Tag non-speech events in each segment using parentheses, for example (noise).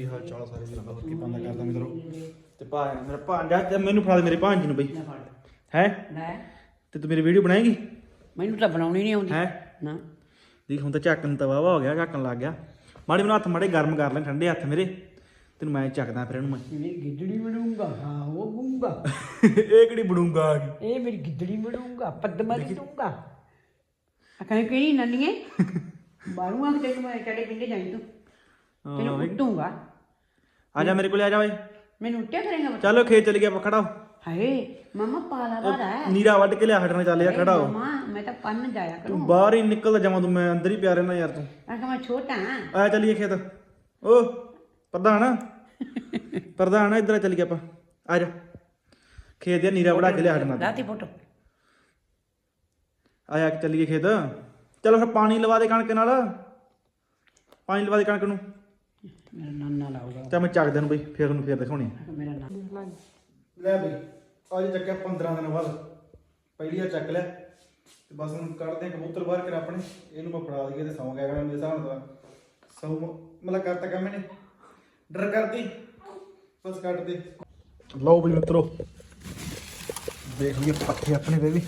ਕੀ ਹਾਲ ਚਾਲ ਸਾਰੇ ਦਾ ਹੋਰ ਕੀ ਬੰਦਾ ਕਰਦਾ ਮਿੱਤਰੋ? ਤੇ ਭਾ ਮੇਰਾ ਭਾਂਜਾ ਤੇ ਮੈਨੂੰ ਫੜਾ ਦੇ ਮੇਰੇ ਭਾਂਜੀ ਨੂੰ ਬਈ। ਹੈ? ਲੈ ਤੇ ਤੂੰ ਮੇਰੀ ਵੀਡੀਓ ਬਣਾਏਗੀ? ਮੈਨੂੰ ਤਾਂ ਬਣਾਉਣੀ ਨਹੀਂ ਆਉਂਦੀ। ਹੈ? ਨਾ। ਦੇਖ ਹੁਣ ਤਾਂ ਝਾਕਣ ਤਾਂ ਵਾਵਾ ਹੋ ਗਿਆ ਝਾਕਣ ਲੱਗ ਗਿਆ। ਮਾੜੇ ਮੈਨੂੰ ਹੱਥ ਮਾੜੇ ਗਰਮ ਕਰ ਲੈ ਠੰਡੇ ਹੱਥ ਮੇਰੇ। ਤੈਨੂੰ ਮੈਂ ਚੱਕਦਾ ਫਿਰ ਇਹਨੂੰ ਮੈਂ। ਮੇਰੀ ਗਿੱਦੜੀ ਬਣੂੰਗਾ। ਹਾਂ ਉਹ ਬੂੰਗਾ (laughs) ਇਹ ਕਿਹੜੀ ਬੜੂੰਗਾ ਆ ਗਈ ਇਹ ਮੇਰੀ ਗਿੱਦੜੀ ਬਣੂੰਗਾ। ਪੱਦਮਾ ਦੂੰਗਾ ਅਕਾਂ ਕਿਹੜੀ ਨੰਨੀਏ? (laughs) ਬਾਰੂ ਆ ਤੈਨੂੰ ਮੈਂ ਚੜੇ ਪਿੰਡੇ ਜਾਈ ਤੂੰ? ਤੈਨੂੰ ਉੱਟੂਗਾ ਆ ਜਾ ਮੇਰੇ ਕੋਲੇ ਆ ਜਾ ਓਏ ਮੈਨੂੰ ਉੱਟਿਆ ਕਰੇਗਾ ਬੱਚਾ ਚਲੋ ਖੇਤ ਚਲ ਗਿਆ ਪਖੜਾ ਹਾਏ ਮਮਾ ਪਾਲਾ ਬਾਰਾ ਹੈ ਨੀਰਾ ਵੱਢ ਕੇ ਲਿਆ ਹਟਣਾ ਚੱਲ ਜਾ ਖੜਾ ਹੋ। ਮਮਾ ਮੈਂ ਤਾਂ ਪੰਨ ਜਾਇਆ ਕਰੂੰ। ਤੂੰ ਬਾਹਰ ਹੀ ਨਿਕਲਦਾ ਜਾਵਾਂ ਤੂੰ ਮੈਂ ਅੰਦਰ ਹੀ ਪਿਆ ਰਹਿਣਾ ਯਾਰ ਤੂੰ। ਅਕਾਂ ਮੈਂ ਛੋਟਾ ਹਾਂ। ਆ ਚੱਲੀਏ ਖੇਤ। ਓ ਪ੍ਰਧਾਨ। ਪ੍ਰਧਾਨ ਇੱਧਰ ਚੱਲ ਗਿਆ ਆਪਾਂ। ਆ ਜਾ। ਖੇਤ ਦੇ ਨੀਰਾ ਵੜਾ ਕੇ ਲਿਆ ਹਟਣਾ ਰਾਤੀ ਫੋਟੋ। ਆਇਆ ਕਿ ਚੱਲੀਏ ਖੇਤ। ਚਲੋ ਫਿਰ ਪਾਣੀ ਲਵਾ ਦੇ ਕਣਕ ਨਾਲ। ਪਾਣੀ ਲਵਾ ਦੇ ਕਣਕ ਨੂੰ। ਮੇਰਾ ਨਾਨਾ ਲਾਊਗਾ। ਤਾਂ ਮੈਂ ਚੱਕਦਾ ਨੂੰ ਬਈ ਫਿਰ ਉਹਨੂੰ ਫੇਰ ਦਿਖਾਉਣੀ ਆ। ਮੇਰਾ ਨਾਨਾ। ਲੈ ਬਈ ਅੱਜ ਚੱਕਿਆ 15 ਦਿਨ ਬਾਅਦ। ਪਹਿਲੀ ਵਾਰ ਚੱਕ ਲਿਆ ਤੇ ਬਸ ਹੁਣ ਕੱਢਦੇ ਆ ਕਬੂਤਰ ਬਾਹਰ ਕਰ ਆਪਣੇ। ਇਹਨੂੰ ਮੈਂ ਫੜਾ ਦਈਏ ਤੇ ਸੌਂ ਗਿਆ ਮੇਰੇ ਹਿਸਾਬ ਨਾਲ। ਸੌ ਮਤਲਬ ਕਰਤਾ ਕੰਮ ਇਹਨੇ। ਡਰ ਕਰਦੀ ਬਸ ਕੱਢ ਦੇ ਲਓ ਬਈ ਮਿੱਤਰੋ ਦੇਖ ਲਈਏ ਪੱਠੇ ਆਪਣੇ ਦੇ ਵੀ।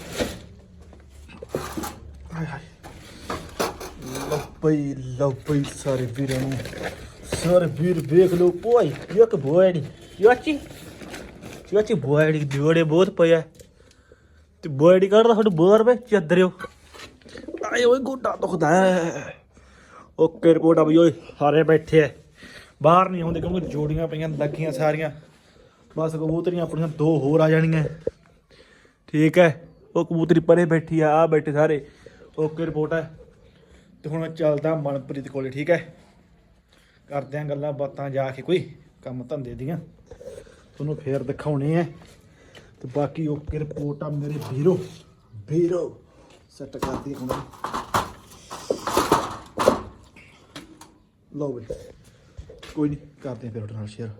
ਹਾਏ ਹਾਏ। ਲਓ ਬਈ ਲਓ ਬਈ ਸਾਰੇ ਵੀਰਾਂ ਨੂੰ। ਸਾਰੇ ਵੀਰ ਵੇਖ ਲਓ। ਓਏ, ਇੱਕ ਬੋਇੜੀ। ਯਾਚੀ ਯਾਚੀ ਬੋਇੜੀ ਜੋੜੇ ਬਹੁਤ ਪਿਆ ਤੇ ਬੋਇੜੀ ਕਰਦਾ ਤੁਹਾਡੇ ਬੋਰ ਵੇ ਚੱਦਰਿਓ। ਆਏ ਓਏ, ਗੋਡਾ ਦੁਖਦਾ ਹੈ ਓਕੇ, ਰਿਪੋਰਟ ਆ ਬਈ, ਓਏ, ਸਾਰੇ ਬੈਠੇ ਐ। ਬਾਹਰ ਨਹੀਂ ਆਉਂਦੇ ਕਿਉਂਕਿ ਜੋੜੀਆਂ ਪਈਆਂ, ਲੱਗੀਆਂ ਸਾਰੀਆਂ। ਬਸ ਕਬੂਤਰੀਆਂ ਆਪਣੀਆਂ ਦੋ ਹੋਰ ਆ ਜਾਣੀਆਂ। ਠੀਕ ਹੈ ਉਹ ਕਬੂਤਰੀ ਪਰੇ ਬੈਠੀ ਆ ਆ ਬੈਠੇ ਸਾਰੇ। ਓਕੇ, ਰਿਪੋਰਟ ਹੈ ਤੇ ਹੁਣ ਮੈਂ ਚੱਲਦਾ ਮਨਪ੍ਰੀਤ ਕੋਲੇ, ਠੀਕ ਹੈ ਕਰਦੇ ਆਂ ਗੱਲਾਂ ਬਾਤਾਂ ਜਾ ਕੇ ਕੋਈ ਕੰਮ ਧੰਦੇ ਦੀਆਂ। ਤੁਹਾਨੂੰ ਫੇਰ ਦਿਖਾਉਣੇ ਆ। ਤੇ ਬਾਕੀ ਓਕੇ ਰਿਪੋਰਟ ਆ ਮੇਰੇ ਵੀਰੋ। ਵੀਰੋ ਸੈੱਟ ਕਰਦੀ ਹੁਣ। ਲਓ ਬਈ, ਕੋਈ ਨਹੀਂ ਕਰਦੇ ਆਂ ਫਿਰ ਤੁਹਾਡੇ ਨਾਲ ਸ਼ੇਅਰ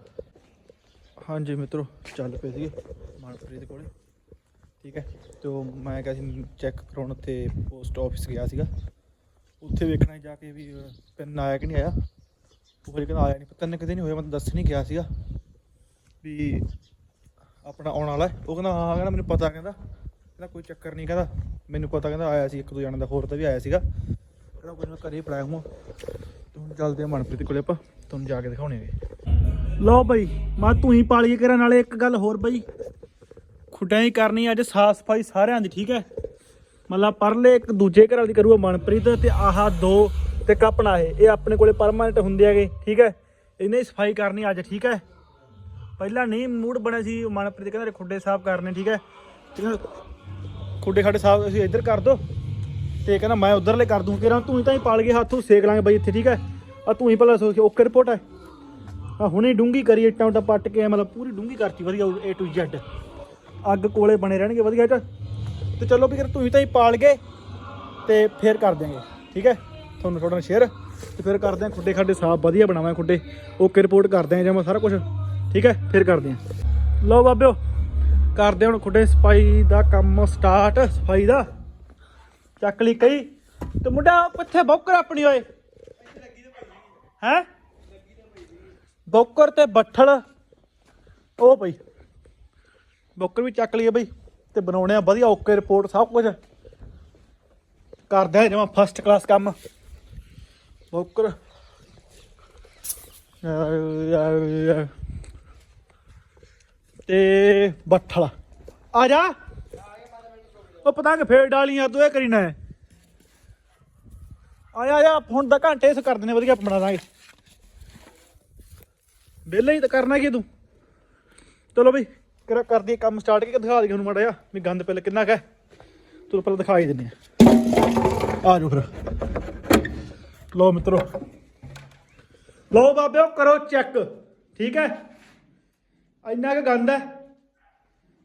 ਹਾਂਜੀ ਮਿੱਤਰੋ, ਚੱਲ ਪਏ ਸੀਗੇ ਮਨਪ੍ਰੀਤ ਕੋਲੇ। ਠੀਕ ਹੈ, ਤੇ ਉਹ ਮੈਂ ਕਿਹਾ ਸੀ ਚੈੱਕ ਕਰਾਉਣ, ਉੱਥੇ ਪੋਸਟ ਆਫਿਸ ਗਿਆ ਸੀਗਾ। ਉੱਥੇ ਵੇਖਣਾ ਜਾ ਕੇ ਵੀ ਪੈਨ ਆਇਆ ਕਿ ਨਹੀਂ ਆਇਆ। ਉਹ ਹਜੇ ਕਹਿੰਦਾ ਆਇਆ ਨਹੀਂ ਪਤਾ ਨਹੀਂ ਕਿਤੇ ਨਹੀਂ ਹੋਇਆ ਮੈਂ ਤਾਂ ਦੱਸ ਨਹੀਂ ਗਿਆ ਸੀਗਾ ਵੀ ਆਪਣਾ ਆਉਣ ਵਾਲਾ ਉਹ ਕਹਿੰਦਾ, ਹਾਂ ਹਾਂ, ਕਹਿੰਦਾ, ਮੈਨੂੰ ਪਤਾ, ਕਹਿੰਦਾ ਕਹਿੰਦਾ, ਕੋਈ ਚੱਕਰ ਨਹੀਂ, ਕਹਿੰਦਾ, ਮੈਨੂੰ ਪਤਾ, ਕਹਿੰਦਾ, ਆਇਆ ਸੀ, ਇੱਕ ਦੋ ਜਣਾਂ ਦਾ, ਹੋਰ ਤਾਂ ਵੀ ਆਇਆ ਸੀਗਾ। ਕਹਿੰਦਾ, ਕੋਈ ਨਾ, ਘਰੇ ਪੜਾਇਆ ਹੂੰ ਹੁਣ ਚੱਲਦੇ ਆ ਮਨਪ੍ਰੀਤ ਕੋਲੇ ਆਪਾਂ, ਤੁਹਾਨੂੰ ਜਾ ਕੇ ਦਿਖਾਉਣੇ ਵੇ ਲਓ ਬਈ, ਮੈਂ ਤੂੰ ਹੀ ਪਾਲੀਏ ਕਰਾਂ ਨਾਲੇ ਇੱਕ ਗੱਲ ਹੋਰ ਬਈ। ਖੁੱਡਾਂ ਹੀ ਕਰਨੀ, ਅੱਜ ਸਾਫ਼ ਸਫ਼ਾਈ ਸਾਰਿਆਂ ਦੀ, ਠੀਕ ਹੈ? ਮਤਲਬ ਪਰਲੇ ਇੱਕ ਦੂਜੇ ਘਰ ਵਾਲੀ ਕਰੂਗਾ ਮਨਪ੍ਰੀਤ, ਤੇ ਆਹਾ ਦੋ ਤੇ ਕੱਪਣਾ ਇਹ। ਇਹ ਆਪਣੇ ਕੋਲੇ ਪਰਮਾਨੈਂਟ ਹੁੰਦੇ ਹੈਗੇ, ਠੀਕ ਹੈ? ਇਹਨੇ ਹੀ ਸਫ਼ਾਈ ਕਰਨੀ ਅੱਜ, ਠੀਕ ਹੈ? ਪਹਿਲਾਂ ਨਹੀਂ, ਮੂਡ ਬਣਿਆ ਸੀ ਮਨਪ੍ਰੀਤ ਕਹਿੰਦਾ ਖੁੱਡੇ ਸਾਫ਼ ਕਰਨੇ, ਠੀਕ ਹੈ? ਖੁੱਡੇ ਖਾਡੇ ਸਾਫ਼ ਅਸੀਂ ਇੱਧਰ ਕਰ ਦੋ। ਤੇ ਕਹਿੰਦਾ, ਮੈਂ ਉਧਰਲੇ ਕਰ ਦੂੰ। ਕਿਰਾਂ ਤੂੰ ਹੀ ਤਾਂ ਹੀ ਪਾਲ ਗਏ ਹੱਥੋਂ ਸੇਕ ਲਾਂਗੇ ਬਾਈ ਇੱਥੇ, ਠੀਕ ਹੈ? ਆ ਤੂੰ ਹੀ ਪਹਿਲਾਂ ਸੋਚ ਓਕੇ ਰਿਪੋਰਟ ਹੈ। ਆ ਹੁਣੇ ਡੂੰਗੀ ਕਰੀ, ਇੱਟਾਂ ਉੱਟਾਂ ਪੱਟ ਕੇ, ਮਤਲਬ ਪੂਰੀ ਡੂੰਗੀ ਕਰਤੀ, ਵਧੀਆ A to Z ਅੱਗ ਕੋਲੇ ਬਣੇ ਰਹਿਣਗੇ, ਵਧੀਆ ਇੱਟ। ਤੇ ਚਲੋ ਵੀ ਫਿਰ ਤੂੰ ਹੀ ਤਾਂ ਹੀ ਪਾਲ ਗਏ, ਤੇ ਫੇਰ ਕਰ ਦਿਆਂਗੇ, ਠੀਕ ਹੈ? ਤੁਹਾਨੂੰ ਥੋੜਾ ਸ਼ੇਅਰ ਤੇ ਫਿਰ ਕਰਦੇ ਆਂ ਖੁੱਡੇ ਖਾਡੇ ਸਾਫ਼, ਵਧੀਆ ਬਣਾਵਾਂ ਖੁੱਡੇ। ਓਕੇ ਰਿਪੋਰਟ ਕਰਦੇ ਆ ਜਮਾ ਸਾਰਾ ਕੁਝ ਠੀਕ ਹੈ? ਫਿਰ ਕਰਦੇ ਆਂ ਲਓ ਬਾਬਿਓ, ਕਰਦੇ ਹੁਣ ਖੁੱਡੇ ਸਫ਼ਾਈ ਦਾ ਕੰਮ ਸਟਾਰਟ ਸਫ਼ਾਈ ਦਾ। ਚੱਕ ਲਈ ਕਈ ਤੇ ਮੁੰਡਾ ਕਿੱਥੇ ਬੌਕਰ ਆਪਣੀ ਓਏ। ਹੈ? ਬੌਕਰ ਤੇ ਬੱਠਲ। ਉਹ ਬਈ, ਬੌਕਰ ਵੀ ਚੱਕ ਲਈਏ ਬਈ। ਤੇ ਬਣਾਉਣੇ ਆ ਵਧੀਆ ਓਕੇ ਰਿਪੋਰਟ ਸਭ ਕੁਝ ਕਰਦੇ ਆ ਜਮਾ ਫਸਟ ਕਲਾਸ ਕੰਮ। ਬੌਕਰ ਤੇ ਬੱਠਲ। ਆ ਜਾ। ਉਹ ਪਤੰਗ ਫੇਰ ਡਾਲੀਆਂ, ਤੂੰ ਇਹ ਕਰੀਨਾ ਹੈ ਆਇਆ ਆਇਆ ਹੁਣ ਦਾ ਘੰਟੇ ਇਸ ਕਰ ਦਿੰਦੇ, ਵਧੀਆ ਬਣਾ ਦਾਂਗੇ। ਵਿਹਲੇ ਹੀ ਤਾਂ ਕਰਨਾ ਕੀ ਤੂੰ? ਚਲੋ ਬਈ, ਕਰ ਕਰਦੀ ਕੰਮ ਸਟਾਰਟ ਕੇ ਦਿਖਾ ਦੇ ਹੁਣ ਮਾੜਾ ਜਿਹਾ। ਵੀ ਗੰਦ ਪਹਿਲੇ ਕਿੰਨਾ ਕੁ ਤੂੰ ਪਹਿਲਾਂ ਦਿਖਾ ਹੀ ਦਿੰਨੇ ਆ। ਆ ਜਾਓ ਫਿਰ। ਲੋ ਮਿੱਤਰੋ। ਲਓ ਬਾਬਿਓ, ਕਰੋ ਚੈੱਕ ਠੀਕ ਹੈ? ਇੰਨਾ ਕੁ ਗੰਦ ਹੈ।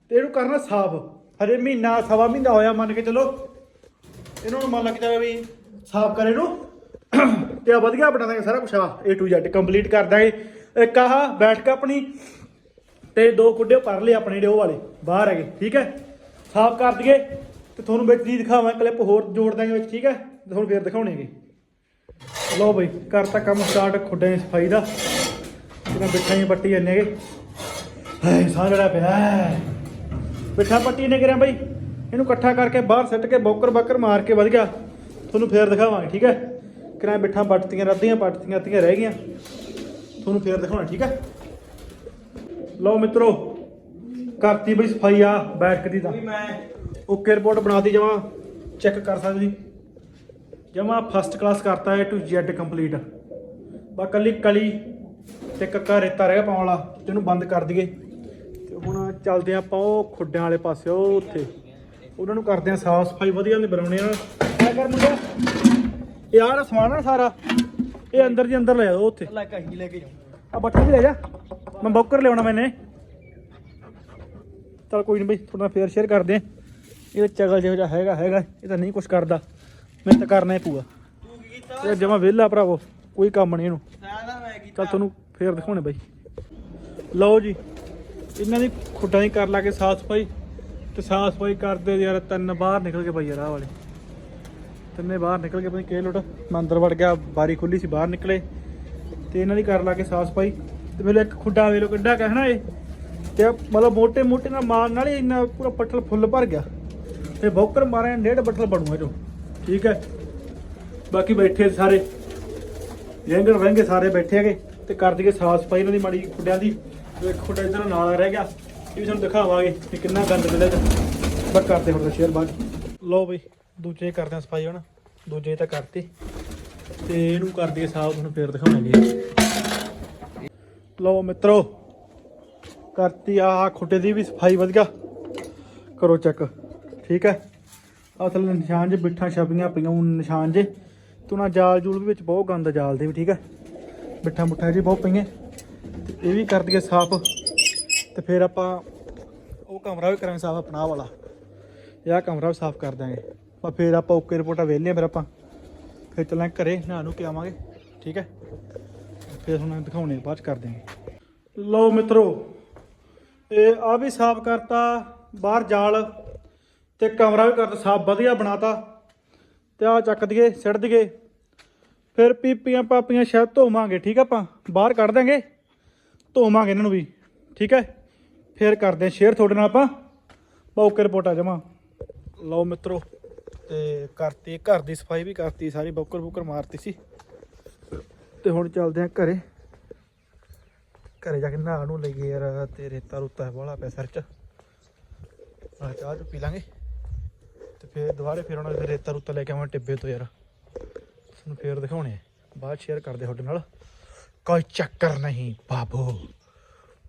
ਤੇ ਇਹਨੂੰ ਕਰਨਾ ਸਾਫ਼। ਹਰੇ ਮਹੀਨਾ, ਸਵਾ ਮਹੀਨਾ ਹੋਇਆ ਮੰਨ ਕੇ ਚਲੋ। ਇਹਨਾਂ ਨੂੰ ਮੰਨ ਲੱਗ ਜਾਵੇ ਵੀ ਸਾਫ਼ ਕਰੇ ਨੂੰ ਤੇ ਆ ਵਧੀਆ ਬਣਾ ਦਾਂਗੇ ਸਾਰਾ ਕੁਝ ਆ A to Z ਕੰਪਲੀਟ ਕਰ ਦਾਂਗੇ। ਇੱਕ ਆਹ, ਬੈਠਕ ਆਪਣੀ। ਤੇ ਦੋ ਕੁੱਡੇ ਪਰ ਲਏ ਆਪਣੇ ਜਿਹੜੇ ਉਹ ਵਾਲੇ। ਬਾਹਰ ਹੈਗੇ। ਠੀਕ ਹੈ? ਸਾਫ਼ ਕਰ ਦਈਏ। ਤੇ ਤੁਹਾਨੂੰ ਵਿੱਚ ਦੀ ਦਿਖਾਵਾਂ ਕਲਿੱਪ ਹੋਰ ਜੋੜ ਦਾਂਗੇ ਵਿੱਚ। ਠੀਕ ਹੈ? ਤੇ ਤੁਹਾਨੂੰ ਫੇਰ ਦਿਖਾਉਣੇਗੇ ਲਓ ਬਈ ਕਰਤਾ ਕੰਮ ਸਟਾਰਟ ਖੁੱਡੇ ਦੀ ਸਫ਼ਾਈ ਦਾ। ਕਿਨਾਂ ਬਿੱਠਾ ਹੀ ਪੱਟੀ ਜਾਂਦੇ ਹੈਗੇ। ਹਾਏ ਸਾਹ ਜਿਹੜਾ ਪਿਆ। ਬਿੱਠਾ ਪੱਟੀ ਨੇ ਕਰਿਆ ਬਾਈ। ਇਹਨੂੰ ਇਕੱਠਾ ਕਰਕੇ ਬਾਹਰ ਸਿੱਟ ਕੇ ਬੋਕਰ ਬੱਕਰ ਮਾਰ ਕੇ ਵਧ ਗਿਆ। ਤੁਹਾਨੂੰ ਫੇਰ ਦਿਖਾਵਾਂਗੇ ਠੀਕ ਹੈ? ਕਿਰਾਂ ਬਿੱਠਾ ਪੱਟਤੀਆਂ ਰੱਦੀਆਂ ਪੱਟਤੀਆਂ ਅੱਤੀਆਂ ਰਹਿ ਗਈਆਂ। ਤੁਹਾਨੂੰ ਫੇਰ ਦਿਖਾਉਣਾ ਠੀਕ ਹੈ? ਲਓ ਮਿੱਤਰੋ ਕਰਤੀ ਬਈ ਸਫ਼ਾਈ ਆ ਬੈਠਕ ਦੀ ਤਾਂ। ਓਕੇ ਰਿਪੋਰਟ ਬਣਾਤੀ ਜਮਾ। ਚੈੱਕ ਕਰ ਸਕਦੇ ਜੀ। ਜਮਾ ਫਸਟ ਕਲਾਸ ਕਰਤਾ ਹੈ ਟੂ ਜ਼ੈਡ ਕੰਪਲੀਟ ਬਾ ਕੱਲੀ ਕਲੀ ਤੇ ਕੱਕਾ ਰੇਤਾ ਰਹਿ ਗਿਆ ਪਾਉਣ ਵਾਲਾ ਜਿਹਨੂੰ ਬੰਦ ਕਰ ਦਈਏ। ਤੇ ਹੁਣ ਚੱਲਦੇ ਆਪਾਂ ਉਹ ਖੁੱਡਿਆਂ ਵਾਲੇ ਪਾਸੇ ਉਹ ਉੱਥੇ। ਉਹਨਾਂ ਨੂੰ ਕਰਦੇ ਆ ਸਾਫ਼ ਸਫ਼ਾਈ ਵਧੀਆ ਨੇ ਬਣਾਉਣੇ ਆ। ਐ ਕਰ ਮੁੰਡਾ ਇਹ ਆਹ ਸਮਾਨ ਆ ਸਾਰਾ ਇਹ ਅੰਦਰ ਦੀ ਅੰਦਰ ਲੈ ਜਾਓ ਉੱਥੇ। ਲੈ ਕੇ ਲੈ ਕੇ ਜਾਉਂ ਆ ਬੱਟਾ ਵੀ ਲੈ ਜਾ। ਮੈਂ ਬੌਕਰ ਲਿਆਉਣਾ ਮੈਨੇ। ਚਲ ਕੋਈ ਨਹੀਂ ਬਈ ਥੋੜਾ ਫੇਰ ਸ਼ੇਅਰ ਕਰਦੇ ਆ ਇਹ ਚਗਲ ਜਿਹੋ ਜਿਹਾ ਹੈਗਾ ਹੈਗਾ। ਇਹ ਤਾਂ ਨਹੀਂ ਕੁਛ ਕਰਦਾ। ਮਿਹਨਤ ਕਰਨਾ ਹੀ ਪੂਆ ਤੂੰ ਕੀ ਕੀਤਾ ਇਹ ਜਮਾ ਵਿਹਲਾ ਭਰਾਵੋ, ਕੋਈ ਕੰਮ ਨਹੀਂ ਇਹਨੂੰ। ਸਾਰਾ ਮੈਂ ਕੀਤਾ ਚੱਲ ਤੁਹਾਨੂੰ ਫੇਰ ਦਿਖਾਉਣੇ ਬਾਈ। ਲਓ ਜੀ, ਇਹਨਾਂ ਦੀ ਖੁੱਡਾਂ ਦੀ ਕਰ ਲਾ ਕੇ ਸਾਫ਼ ਸਫ਼ਾਈ। ਤੇ ਸਾਫ਼ ਸਫ਼ਾਈ ਕਰਦੇ ਯਾਰ, ਤਿੰਨ ਬਾਹਰ ਨਿਕਲ ਕੇ ਬਾਈ ਯਾਰ, ਆਹ ਵਾਲੇ। ਤਿੰਨੇ ਬਾਹਰ ਨਿਕਲ ਕੇ ਪਤਾ ਨਹੀਂ ਕਿਹ ਲੋਟ। ਮੈਂ ਅੰਦਰ ਵੜ ਗਿਆ, ਬਾਰੀ ਖੁੱਲੀ ਸੀ, ਬਾਹਰ ਨਿਕਲੇ। ਤੇ ਇਹਨਾਂ ਦੀ ਕਰ ਲਾ ਕੇ ਸਾਫ਼ ਸਫ਼ਾਈ। ਤੇ ਮੈਨੂੰ ਇੱਕ ਖੁੱਡਾ ਵੇਲੋ ਕਿੱਡਾ ਕਹਿਣਾ ਇਹ। ਤੇ ਮਤਲਬ ਮੋਟੇ ਮੋਟੇ ਨਾਲ ਮਾਰਨ ਨਾਲ ਹੀ ਇੰਨਾ ਪੂਰਾ ਪੱਟਲ ਫੁੱਲ ਭਰ ਗਿਆ। ਤੇ ਬੌਕਰ ਮਾਰਿਆ, ਡੇਢ ਪੱਠਲ ਬਣੂਗਾ ਜੋ। ਠੀਕ ਹੈ? ਬਾਕੀ ਬੈਠੇ ਸਾਰੇ। ਯੰਗਰ ਵਹਿੰਗੇ ਸਾਰੇ ਬੈਠੇ ਹੈਗੇ ਤੇ ਕਰ ਦਈਏ ਸਾਫ਼ ਸਫ਼ਾਈ ਇਹਨਾਂ ਦੀ ਮਾੜੀ ਖੁੱਡਿਆਂ ਦੀ। ਤੇ ਇੱਕ ਖੁੱਡਾ ਇਧਰ ਨਾਲ ਰਹਿ ਗਿਆ। ਇਹ ਵੀ ਤੁਹਾਨੂੰ ਦਿਖਾਵਾਂਗੇ ਕਿ ਕਿੰਨਾ ਗੰਦ ਮਿਲਿਆ ਤੇ ਬਸ ਕਰਦੇ ਹੁਣ ਸ਼ੇਅਰ ਬਾਅਦ ਲਓ ਬਈ, ਦੂਜੇ ਕਰਦੇ ਆ ਸਫ਼ਾਈ ਹੁਣ। ਦੂਜੇ ਤਾਂ ਕਰਤੇ। ਤੇ ਇਹਨੂੰ ਕਰ ਦਈਏ ਸਾਫ਼, ਤੁਹਾਨੂੰ ਫੇਰ ਦਿਖਾਵਾਂਗੇ। ਲਓ ਮਿੱਤਰੋ, ਕਰਤੀ ਆਹ ਖੁੱਡੇ ਦੀ ਵੀ ਸਫ਼ਾਈ ਵਧੀਆ। ਕਰੋ ਚੈੱਕ ਠੀਕ ਹੈ? ਆਹ ਥੱਲੇ ਨਿਸ਼ਾਨ ਜੇ ਬਿੱਠਾਂ ਛਪੀਆਂ ਪਈਆਂ, ਉਹ ਨਿਸ਼ਾਨ ਜੇ। ਤੂੰ ਨਾ ਜਾਲ ਜੂਲ ਵੀ ਵਿੱਚ ਬਹੁਤ ਗੰਦ ਜਾਲ ਦੇ ਵੀ, ਠੀਕ ਹੈ ਬਿੱਠਾਂ ਮੁੱਠਾਂ ਜੀ ਬਹੁਤ ਪਈਆਂ। ਤੇ ਇਹ ਵੀ ਕਰ ਦਈਏ ਸਾਫ਼। ਤੇ ਫਿਰ ਆਪਾਂ ਉਹ ਕਮਰਾ ਵੀ ਕਰਾਂਗੇ ਸਾਫ਼ ਆਪਣਾ ਆਹ ਵਾਲਾ। ਇਹ ਆਹ ਕਮਰਾ ਵੀ ਸਾਫ਼ ਕਰ ਦਾਂਗੇ ਪਰ ਫਿਰ ਆਪਾਂ ਓਕੇ ਰਿਪੋਰਟਾਂ ਵੇਲੇ ਫਿਰ ਆਪਾਂ। ਫਿਰ ਚੱਲਾਂਗੇ ਘਰੇ, ਨਹਾ ਨੂੰ ਕੇ ਆਵਾਂਗੇ, ਠੀਕ ਹੈ ਫਿਰ ਹੁਣ ਦਿਖਾਉਣੇ ਬਾਅਦ ਚ ਕਰ ਦਿਆਂਗੇ। ਲਓ ਮਿੱਤਰੋ, ਇਹ ਆ ਵੀ ਸਾਫ਼ ਕਰਤਾ, ਬਾਹਰ ਜਾਲ। ਤੇ ਕਮਰਾ ਵੀ ਕਰਤਾ ਸਾਫ਼ ਵਧੀਆ ਬਣਾਤਾ। ਤੇ ਆ ਚੱਕ ਦਈਏ, ਸਿੱਟ ਦਈਏ। ਫਿਰ ਪੀਪੀਆਂ ਪਾਪੀਆਂ ਸ਼ਾਇਦ ਧੋਵਾਂਗੇ, ਠੀਕ ਆ ਆਪਾਂ? ਬਾਹਰ ਕੱਢ ਦਾਂਗੇ ਧੋਵਾਂਗੇ ਇਹਨਾਂ ਨੂੰ ਵੀ, ਠੀਕ ਹੈ ਫਿਰ ਕਰਦੇ ਆ ਸ਼ੇਅਰ ਤੁਹਾਡੇ ਨਾਲ ਆਪਾਂ। ਬੌਕੇ ਰਿਪੋਰਟਾ ਜਮਾ ਲਓ ਮਿੱਤਰੋ, ਤੇ ਕਰਤੀ, ਘਰ ਦੀ ਸਫ਼ਾਈ ਵੀ ਕਰਤੀ, ਸਾਰੀ ਬੌਕਰ ਬੁਕਰ ਮਾਰਤੀ ਸੀ। ਤੇ ਹੁਣ ਚੱਲਦੇ ਆ ਘਰੇ। ਘਰੇ ਜਾ ਕੇ ਨਹਾ ਨੂੰ ਲਈਏ ਯਾਰ ਤੇ ਰੇਤਾ ਰੁੱਤਾ ਵਾਲਾ ਪਿਆ ਸਿਰ ਚ। ਆ ਚਾਹ ਚ ਪੀ ਲਾਂਗੇ। ਫਿਰ ਦੁਬਾਰੇ ਫਿਰ ਉਹਨਾਂ ਦੇ ਰੇਤਾ ਰੁੱਤਾ ਲੈ ਕੇ ਆਵਾਂ ਟਿੱਬੇ ਤੋਂ ਯਾਰ। ਤੁਹਾਨੂੰ ਫੇਰ ਦਿਖਾਉਣੇ ਆ। ਬਾਅਦ ਸ਼ੇਅਰ ਕਰਦੇ ਤੁਹਾਡੇ ਨਾਲ। ਕੋਈ ਚੱਕਰ ਨਹੀਂ ਬਾਬੂ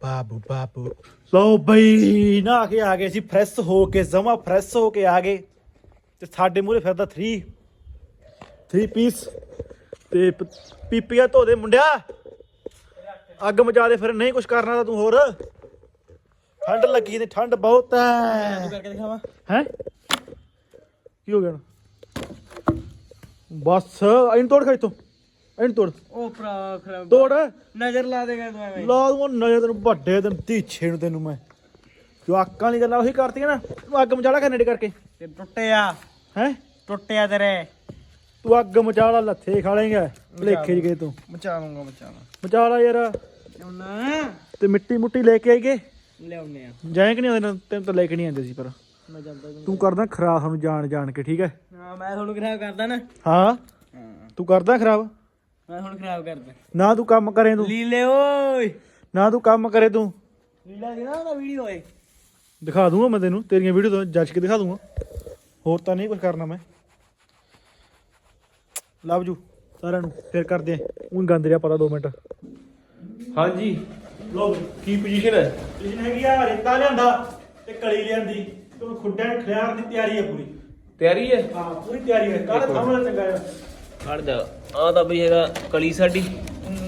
ਬਾਬੂ ਬਾਬੂ। ਲੋ ਬਈ ਨਾ ਕੇ ਆ ਗਏ ਸੀ ਫਰੈਸ਼ ਹੋ ਕੇ ਜਮਾ ਫਰੈਸ਼ ਹੋ ਕੇ ਆ ਗਏ। ਤੇ ਸਾਡੇ ਮੂਹਰੇ ਫਿਰਦਾ 3 3 ਪੀਸ ਤੇ ਪੀਪੀਆ ਧੋ ਦੇ ਮੁੰਡਿਆ। ਅੱਗ ਮਚਾ ਦੇ ਫਿਰ ਨਹੀਂ ਕੁਝ ਕਰਨਾ ਤਾਂ ਤੂੰ ਹੋਰ। ਠੰਡ ਲੱਗੀ ਤੇ ਠੰਡ ਬਹੁਤ ਹੈ ਕਰਕੇ ਦਿਖਾਵਾ। ਹੈ? ਕੀ ਹੋ ਗਿਆ? ਬਸ ਇਹਨੂੰ ਤੋੜ ਖਾ ਇੱਥੋਂ ਇਹਨੂੰ ਤੋੜ। ਉਹ ਭਰਾ ਖਰਾਬ ਤੋੜ। ਨਜ਼ਰ ਲਾ ਦੇਗਾ ਤੂੰ ਐਵੇਂ। ਲਾ ਦੂੰ ਨਜ਼ਰ ਤੈਨੂੰ ਵੱਡੇ ਤੈਨੂੰ ਤੀਛੇ ਨੂੰ ਤੈਨੂੰ ਮੈਂ। ਜਵਾਕਾਂ ਵਾਲੀ ਗੱਲਾਂ ਉਹੀ ਕਰਤੀਆਂ ਨਾ ਤੂੰ ਅੱਗ ਮਚਾਲਾ ਖਨੇੜੇ ਕਰਕੇ। ਤੇ ਟੁੱਟਿਆ। ਹੈ? ਟੁੱਟਿਆ ਤੇਰੇ। ਤੂੰ ਅੱਗ ਮਚਾਲਾ ਲੱਥੇ ਖਾ ਲੇਗਾ ਭਲੇਖੇ ਜੀ ਗਏ ਤੂੰ। ਮਚਾ ਲੂੰਗਾ ਮਚਾ ਲਾਂ ਮਚਾਲਾ ਯਾਰ। ਲਿਆਉਣਾ। ਤੇ ਮਿੱਟੀ ਮੁੱਟੀ ਲੈ ਕੇ ਆਈਏ। ਲਿਆਉਣੇ ਆ। ਜਾਏ ਕਿ ਨਹੀਂ ਆਉਂਦੇ ਨਾ, ਤੈਨੂੰ ਤਾਂ ਲੈ ਕੇ ਨਹੀਂ ਆਉਂਦੇ ਸੀ ਪਰ। ਮੈਂ ਜਾਂਦਾ ਤੂੰ ਕਰਦਾ ਖਰਾਬ ਸਾਨੂੰ ਜਾਣ ਜਾਣ ਕੇ ਠੀਕ ਹੈ? ਹਾਂ ਮੈਂ ਤੁਹਾਨੂੰ ਖਰਾਬ ਕਰਦਾ ਨਾ। ਹਾਂ? ਹਾਂ। ਤੂੰ ਕਰਦਾ ਖਰਾਬ? ਮੈਂ ਤੁਹਾਨੂੰ ਖਰਾਬ ਕਰਦਾ। ਨਾ ਤੂੰ ਕੰਮ ਕਰੇ ਤੂੰ। ਲੀਲੇ ਓਏ। ਨਾ ਤੂੰ ਕੰਮ ਕਰੇ ਤੂੰ। ਲੀਲਾ ਦੀ ਨਾ ਉਹਦਾ ਵੀਡੀਓ ਓਏ। ਦਿਖਾ ਦੂੰਗਾ ਮੈਂ ਤੈਨੂੰ ਤੇਰੀਆਂ ਵੀਡੀਓ ਤੋਂ ਜੱਜ ਕੇ ਦਿਖਾ ਦੂੰਗਾ। ਹੋਰ ਤਾਂ ਨਹੀਂ ਕੁਝ ਕਰਨਾ ਮੈਂ। ਲਵ ਜੂ ਸਾਰਿਆਂ ਨੂੰ ਫਿਰ ਕਰਦੇ ਆ ਉਹ ਗੰਦ ਰਿਹਾ ਪਤਾ 2 ਮਿੰਟ। ਹਾਂਜੀ। ਲੋ ਕੀ ਪੋਜੀਸ਼ਨ ਹੈ? ਪੋਜੀਸ਼ਨ ਹੈਗੀ ਆ ਰੇਤਾ ਲਿਆਂਦਾ ਤੇ ਕਲੀ ਲਿਆਂਦੀ। ਤੇ ਹੁਣ ਖੁੱਡਿਆਂ ਖਿਆਰ ਦੀ ਤਿਆਰੀ ਹੈ ਪੂਰੀ। ਤਿਆਰੀ ਹੈ? ਹਾਂ ਪੂਰੀ ਤਿਆਰੀ ਹੈ। ਕੱਲ ਸਾਹਮਣੇ ਚੰਗਾ ਹੈ? ਖੜ ਜਾ। ਆ ਤਾਂ ਬਈ ਹੈਗਾ ਕਲੀ ਸਾਡੀ।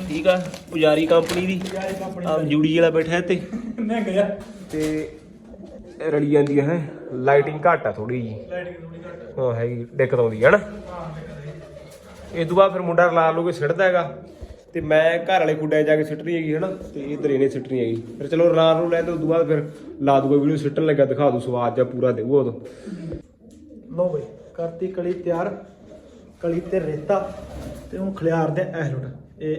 ਠੀਕ ਆ ਪੁਜਾਰੀ ਕੰਪਨੀ ਦੀ। ਤਿਆਰੀ ਕੰਪਨੀ ਆ ਜੂੜੀ ਵਾਲਾ ਬੈਠਾ ਇੱਥੇ। ਤੇ ਰਲੀ ਜਾਂਦੀ ਹੈ ਲਾਈਟਿੰਗ ਘੱਟ ਆ ਥੋੜੀ ਜੀ ਲਾਈਟਿੰਗ ਥੋੜੀ ਘੱਟ ਹਾਂ। ਹੈਗੀ ਦਿੱਕਤ ਆਉਂਦੀ ਹੈ ਨਾ। ਇਹ ਤੋਂ ਬਾਅਦ ਫਿਰ ਮੁੰਡਾ ਲਾ ਲੂ ਕੇ ਸਿੱਟਦਾ ਹੈਗਾ। ਤੇ ਮੈਂ ਘਰ ਵਾਲੇ ਖੁੱਡਿਆਂ ਜਾ ਕੇ ਸਿੱਟਣੀ ਹੈਗੀ, ਹਨਾ? ਤੇ ਇਧਰ ਇਹਨੇ ਸਿੱਟਣੀ ਹੈਗੀ। ਫਿਰ ਚਲੋ ਰਾਂ ਨੂੰ ਲੈ ਤੇ ਉਦੋਂ ਬਾਅਦ ਫਿਰ ਲਾ ਦੂਗਾ ਵੀਡੀਓ, ਸਿੱਟਣ ਲੱਗਾ, ਦਿਖਾ ਦੂ, ਸਵਾਦ ਜਾਂ ਪੂਰਾ ਦੇਊਗਾ ਉਦੋਂ। ਲੋ ਬਈ, ਕਰਤੀ ਕਲੀ ਤਿਆਰ, ਕਲੀ ਤੇ ਰੇਤਾ ਤੇ ਉਹ ਖਲਿਆਰ ਦੇ ਐ ਲੁੱਟ ਇਹ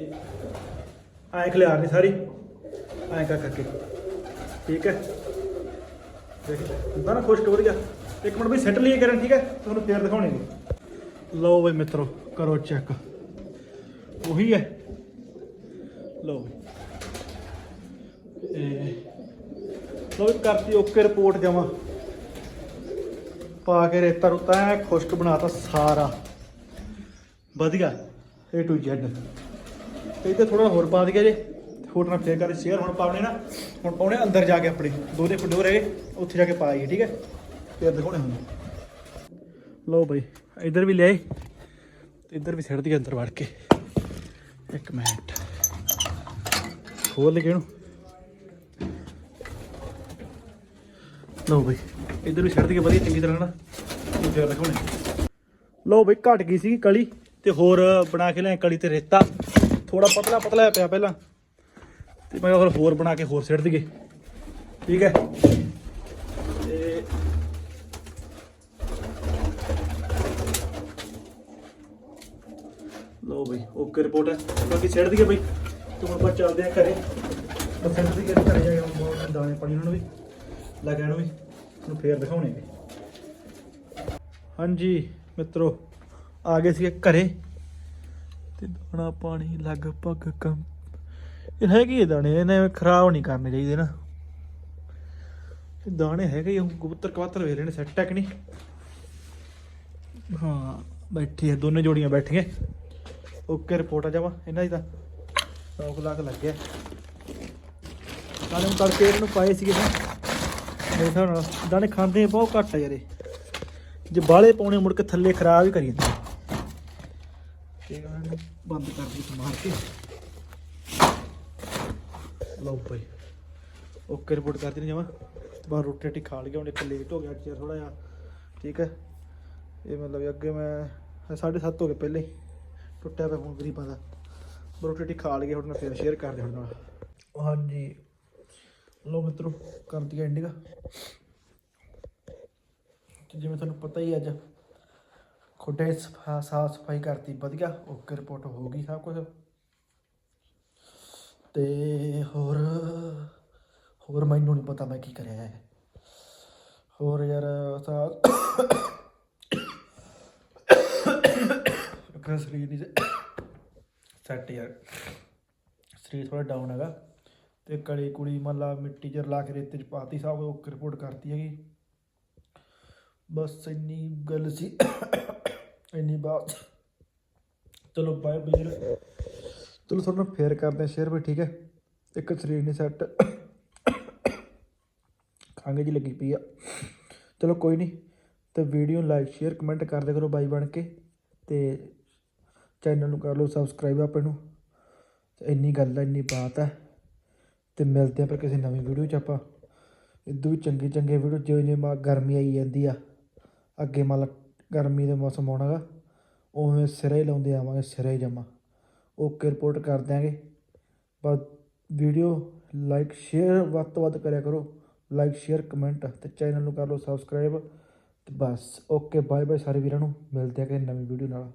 ਐਂ ਖਿਲਾਰਨੀ ਸਾਰੀ, ਐਂ ਕਰ ਕਰਕੇ। ਠੀਕ ਹੈ? ਦੇਖ, ਹੁੰਦਾ ਨਾ ਖੁਸ਼ਕ ਵਧੀਆ। ਇੱਕ ਮਿੰਟ ਵੀ ਸੈੱਟ ਲਈਏ ਕਰਨ, ਠੀਕ ਹੈ? ਤੁਹਾਨੂੰ ਫੇਰ ਦਿਖਾਉਣੇ ਲਓ ਬਈ ਮਿੱਤਰੋ, ਕਰੋ ਚੈੱਕ ਉਹੀ ਹੈ। ਲਓ। ਇਹ ਕਰਤੀ ਓਕੇ ਰਿਪੋਰਟ ਜਮਾ ਪਾ ਕੇ ਰੇਤਾ ਰੁੱਤਾ ਐ, ਖੁਸ਼ਕ ਬਣਾਤਾ ਸਾਰਾ। ਵਧੀਆ, A to Z ਤੇ ਤੇ ਥੋੜਾ ਹੋਰ ਪਾ ਦਈਏ ਜੇ, ਹੋਰ ਨਾਲ ਫੇਰ ਕਰ ਸ਼ੇਅਰ ਹੁਣ ਪਾਉਣੇ ਨਾ। ਹੁਣ ਪਾਉਣੇ ਅੰਦਰ ਜਾ ਕੇ ਆਪਣੇ। ਦੋਨੇ ਪੰਡੋਰ ਹੈਗੇ ਉੱਥੇ ਜਾ ਕੇ ਪਾਈਏ ਠੀਕ ਹੈ? ਫੇਰ ਦਿਖਾਉਣੇ ਹੁਣ। ਲਓ ਬਈ, ਇੱਧਰ ਵੀ ਲਿਆਏ ਇੱਧਰ ਵੀ ਸਿੱਟ ਦਈਏ ਅੰਦਰ ਵੜ ਕੇ। ਇੱਕ ਮਿੰਟ। ਖੋਲ ਕੇ ਇਹਨੂੰ। ਲਓ ਬਈ। ਇੱਧਰ ਵੀ ਸਿੱਟ ਦਈਏ, ਵਧੀਆ, ਚੰਗੀ ਤਰ੍ਹਾਂ ਨਾ ਇਹ ਫੇਰ ਲਓ ਬਈ, ਘਟ ਗਈ ਸੀ ਕਲੀ ਤੇ ਹੋਰ ਬਣਾ ਕੇ ਲਿਆ ਕਲੀ ਤੇ ਰੇਤਾ। ਥੋੜਾ ਪਤਲਾ ਪਤਲਾ ਪਿਆ ਪਹਿਲਾਂ। ਤੇ ਮੈਂ ਕਿਹਾ ਫਿਰ ਹੋਰ ਬਣਾ ਕੇ ਹੋਰ ਸਿੱਟ ਦਈਏ। ਠੀਕ ਹੈ। ਤੇ ਲਓ ਬਈ, ਓਕੇ ਰਿਪੋਰਟ ਹੈ। ਬਾਕੀ ਸਿੱਟ ਦਈਏ ਬਈ। ਤੇ ਹੁਣ ਆਪਾਂ ਚੱਲਦੇ ਆ ਘਰੇ। ਬਸ ਸਿੱਟ ਦਈਏ ਘਰੇ ਜਾ ਕੇ ਹੁਣ ਦਾਣੇ ਪਾਣੀ ਉਹਨਾਂ ਨੂੰ ਵੀ ਲੱਗਿਆ ਨੂੰ ਵੀ ਤੁਹਾਨੂੰ ਫੇਰ ਦਿਖਾਉਣੇ ਨੇ ਹਾਂਜੀ, ਮਿੱਤਰੋ, ਆ ਗਏ ਸੀ ਘਰੇ। ਤੇ ਦਾਣਾ ਪਾਣੀ ਲਗਭਗ ਕੰਮ, ਇਹ ਹੈਗੇ ਹੀ ਦਾਣੇ, ਇਹਨੇ ਖਰਾਬ ਨਹੀਂ ਕਰਨੇ ਚਾਹੀਦੇ ਨਾ। ਇਹ ਦਾਣੇ ਹੈਗੇ ਹੀ ਕਬੂਤਰ ਕਬੂਤਰ ਵੇਖ ਰਹੇ ਨੇ ਸੈੱਟ ਟੈਕ ਨਹੀਂ? ਹਾਂ, ਬੈਠੀ ਆ, ਦੋਨੇ ਜੋੜੀਆਂ ਬੈਠੀਆਂ। ਓਕੇ, ਰਿਪੋਰਟ ਆ ਜਾਵਾ, ਇਹਨਾਂ ਦੀ ਤਾਂ। 9 ਲੱਖ ਲੱਗਿਆ ਨਾਲੇ ਹੁਣ ਤੜਕੇ ਇਹਨੂੰ ਪਾਏ ਸੀਗੇ ਨਾ। ਮੇਰੇ ਹਿਸਾਬ ਨਾਲ ਦਾਣੇ ਖਾਂਦੇ ਬਹੁਤ ਘੱਟ ਆ ਯਾਰ ਜੇ ਬਾਹਲੇ ਪਾਉਣੇ ਮੁੜ ਕੇ ਥੱਲੇ ਖਰਾਬ ਹੀ ਕਰੀ ਜਾਂਦੇ ਤੇ ਇਹਨਾਂ ਨੂੰ ਬੰਦ ਕਰ ਦਿੱਤੀ ਮਾਰ ਕੇ। ਲਓ ਭਾਈ ਓਕੇ ਰਿਪੋਰਟ ਕਰ ਦੇਣੀ ਜਮਾ। ਬਾਹਰ ਰੋਟੀ ਰਾਟੀ ਖਾ ਲਿਆ ਹੁਣ ਇੱਕ ਲੇਟ ਹੋ ਗਿਆ ਅੱਜ ਥੋੜਾ ਜਿਹਾ। ਠੀਕ ਹੈ ਇਹ ਮਤਲਬ ਅੱਗੇ ਮੈਂ 7:30 ਹੋ ਗਏ ਪਹਿਲੇ ਹੀ। ਟੁੱਟਿਆ ਪਿਆ ਫੋਨ ਗਰੀਬਾਂ ਦਾ। ਰੋਟੀ ਰਾਟੀ ਖਾ ਲਈਏ, ਹੁਣ ਮੈਂ ਫਿਰ ਸ਼ੇਅਰ ਕਰਦੇ ਦਿਆਂ ਨਾਲ। ਹਾਂਜੀ। ਲੋ ਮਿੱਤਰੋ ਕਰ ਦਿਆ ਐਂਡਿੰਗ ਤੇ ਜਿਵੇਂ ਤੁਹਾਨੂੰ ਪਤਾ ਹੀ ਅੱਜ, ਖੁੱਡੇ ਸਫਾ ਸਾਫ਼ ਸਫ਼ਾਈ ਕਰਤੀ, ਵਧੀਆ। ਓਕੇ ਰਿਪੋਰਟ ਹੋ ਗਈ ਸਭ ਕੁਝ ਤੇ ਹੋਰ ਹੋਰ ਮੈਨੂੰ ਨਹੀਂ ਪਤਾ ਮੈਂ ਕੀ ਕਰਿਆ ਹੈ। ਹੋਰ ਯਾਰ, ਸਾ (coughs) ਅਗਰ ਸਰੀਰ ਨਹੀਂ ਸੈੱਟ ਯਾਰ। ਸਰੀਰ ਥੋੜਾ ਡਾਊਨ ਹੈਗਾ ਤੇ ਕਲੀ ਕੁਲੀ ਮੰਨ ਲਾ ਮਿੱਟੀ ਚ ਰਲਾ ਕੇ ਰੇਤੇ ਚ ਪਾਤੀ, ਸਭ ਓਕੇ ਰਿਪੋਰਟ ਕਰਤੀ ਹੈਗੀ। ਬਸ ਇੰਨੀ ਗੱਲ ਸੀ, ਇੰਨੀ ਬਾਤ। ਚਲੋ ਬਾਏ ਬੀਰ ਚਲੋ ਤੁਹਾਨੂੰ ਫੇਰ ਕਰਦੇ ਆ ਸ਼ੇਅਰ ਵੀ ਠੀਕ ਹੈ। ਇੱਕ ਸਰੀਰ ਨਹੀਂ ਸੈੱਟ ਖੰਘ ਜੀ ਲੱਗੀ ਪਈ ਆ। ਚਲੋ ਕੋਈ ਨਹੀਂ ਤੇ ਵੀਡੀਓ ਲਾਈਕ ਸ਼ੇਅਰ ਕਮੈਂਟ ਕਰਦੇ ਕਰੋ ਬਾਈ ਬਣ ਕੇ। ਤੇ ਚੈਨਲ ਨੂੰ ਕਰ ਲਓ ਸਬਸਕ੍ਰਾਈਬ ਆਪਣੇ ਨੂੰ। ਤੇ ਇੰਨੀ ਗੱਲ ਹੈ ਇੰਨੀ ਬਾਤ ਹੈ ਤੇ ਮਿਲਦੇ ਆ ਫਿਰ ਕਿਸੇ ਨਵੀਂ ਵੀਡੀਓ 'ਚ ਆਪਾਂ। ਇਦੋਂ ਵੀ ਚੰਗੇ ਚੰਗੇ ਵੀਡੀਓ ਜਿਵੇਂ ਜਿਵੇਂ ਮਾ ਗਰਮੀ ਆਈ ਜਾਂਦੀ ਆ, ਅੱਗੇ ਮੰਨ ਗਰਮੀ ਦੇ ਮੌਸਮ ਆਉਣਾਗਾ ਉਵੇਂ ਸਿਰੇ ਹੀ ਲਾਉਂਦੇ ਆਵਾਂਗੇ, ਸਿਰੇ ਹੀ ਜਮਾ। ਓਕੇ ਰਿਪੋਰਟ ਕਰ ਦਿਆਂਗੇ। ਬਸ ਵੀਡੀਓ ਲਾਈਕ ਸ਼ੇਅਰ ਵੱਧ ਤੋਂ ਵੱਧ ਕਰਿਆ ਕਰੋ। ਲਾਈਕ ਸ਼ੇਅਰ ਕਮੈਂਟ ਤੇ ਚੈਨਲ ਨੂੰ ਕਰ ਲਓ ਸਬਸਕ੍ਰਾਈਬ ਤੇ ਬਸ ਓਕੇ ਬਾਏ ਬਾਏ ਸਾਰੇ ਵੀਰਾਂ ਨੂੰ। ਮਿਲਦੇ ਆ ਕਿ ਨਵੀਂ ਵੀਡੀਓ ਨਾਲ।